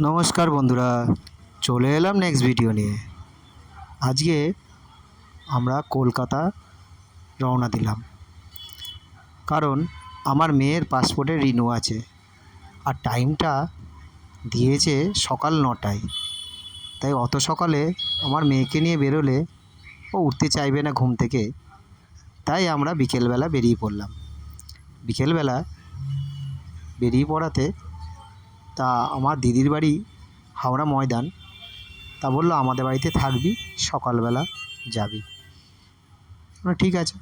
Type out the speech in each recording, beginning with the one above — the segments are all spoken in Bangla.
নমস্কার বন্ধুরা, চলে এলাম নেক্সট ভিডিও নিয়ে। আজকে আমরা কলকাতা রওনা দিলাম। কারণ আমার মেয়ের পাসপোর্টের রিনিউ আছে আর টাইমটা দিয়েছে সকাল নটায়। তাই অত সকালে আমার মেয়েকে নিয়ে বেরোলে ও উঠতে চাইবে না ঘুম থেকে। তাই আমরা বিকেলবেলা বেরিয়ে পড়লাম। বিকেলবেলা বেরিয়ে পড়াতে তা আমার দিদির বাড়ি হাওড়া ময়দান। তা বলল, আমাদের বাড়িতে থাকবি, সকালবেলা যাবি। ঠিক আছে।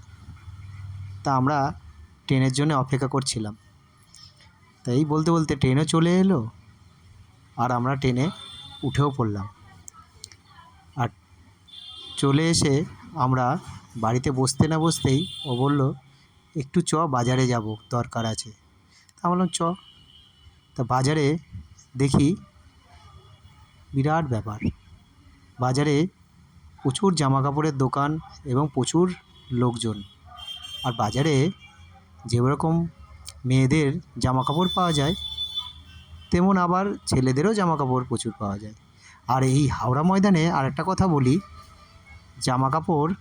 তা আমরা ট্রেনের জন্য অপেক্ষা করছিলাম। তাই বলতে বলতে ট্রেনও চলে এলো আর আমরা ট্রেনে উঠেও পড়লাম। আর চলে এসে আমরা বাড়িতে বসতে না বসতেই ও বলল, একটু চ, বাজারে যাব, দরকার আছে। তা বললাম, চ। তা বাজারে দেখি বিরাট ব্যাপার। বাজারে প্রচুর জামা কাপড়ের দোকান এবং প্রচুর লোকজন। আর বাজারে যেরকম মেয়েদের জামা কাপড় পাওয়া যায়, তেমন আবার ছেলেদেরও জামা কাপড় প্রচুর পাওয়া যায়। আর এই হাওড়া ময়দানে আর একটা কথা বলি জামা কাপড়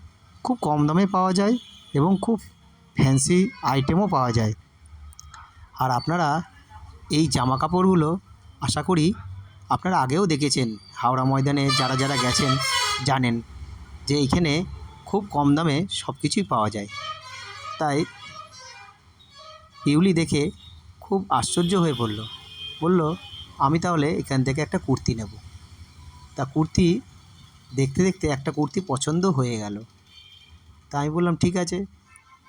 খুব কম দামে পাওয়া যায় এবং খুব ফ্যান্সি আইটেমও পাওয়া যায়। আর আপনারা এই জামা কাপড়গুলো আশা করি আপনারা আগেও দেখেছেন। হাওড়া ময়দানে যারা যারা গেছেন, জানেন যে এইখানে খুব কম দামে সব কিছুই পাওয়া যায়। তাই পিউলি দেখে খুব আশ্চর্য হয়ে পড়ল। বলল, আমি তাহলে এখান থেকে একটা কুর্তি নেব। তা কুর্তি দেখতে দেখতে একটা কুর্তি পছন্দ হয়ে গেল। তা আমি বললাম, ঠিক আছে,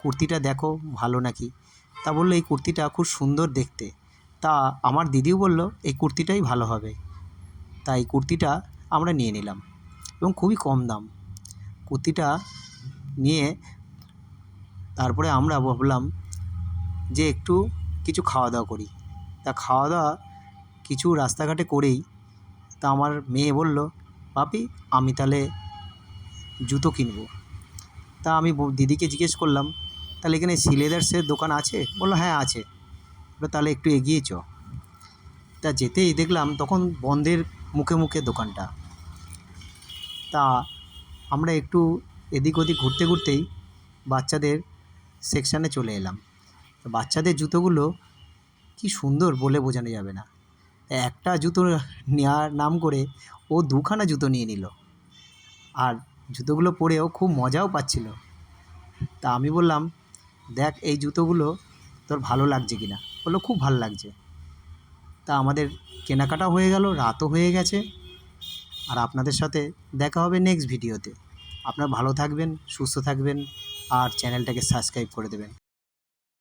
কুর্তিটা দেখো, ভালো নাকি? তা বলল, এই কুর্তিটা খুব সুন্দর দেখতে। তা আমার দিদিও বলল, এই কুর্তিটাই ভালো হবে। তাই কুর্তিটা আমরা নিয়ে নিলাম এবং খুবই কম দাম। কুর্তিটা নিয়ে তারপরে আমরা ভাবলাম যে একটু কিছু খাওয়া দাওয়া করি। তা খাওয়া দাওয়া কিছু রাস্তাঘাটে করেই তা আমার মেয়ে বলল পাপি আমি তাহলে জুতো কিনবো। তা আমি দিদিকে জিজ্ঞেস করলাম, তাহলে এখানে সিলেদার্সের দোকান আছে? বলল হ্যাঁ আছে। বলল তাহলে একটু এগিয়ে চ। তা যেতেই দেখলাম তখন বন্ধের মুখে মুখে দোকানটা। তা আমরা একটু এদিক ওদিক ঘুরতে ঘুরতেই বাচ্চাদের সেকশানে চলে এলাম। বাচ্চাদের জুতোগুলো কি সুন্দর বলে বোঝানো যাবে না। একটা জুতো নেওয়ার নাম করে ও দুখানা জুতো নিয়ে নিল। আর জুতোগুলো পরেও খুব মজাও পাচ্ছিল। তা আমি বললাম, দেখ, এই জুতোগুলো তোর ভালো লাগছে কি না বলল, খুব ভালো লাগছে। তা আমাদের কেনাকাটা হয়ে গেল, রাতও হয়ে গেছে। আর আপনাদের সাথে দেখা হবে নেক্সট ভিডিওতে আপনারা ভালো থাকবেন, সুস্থ থাকবেন, আর চ্যানেলটাকে সাবস্ক্রাইব করে দেবেন।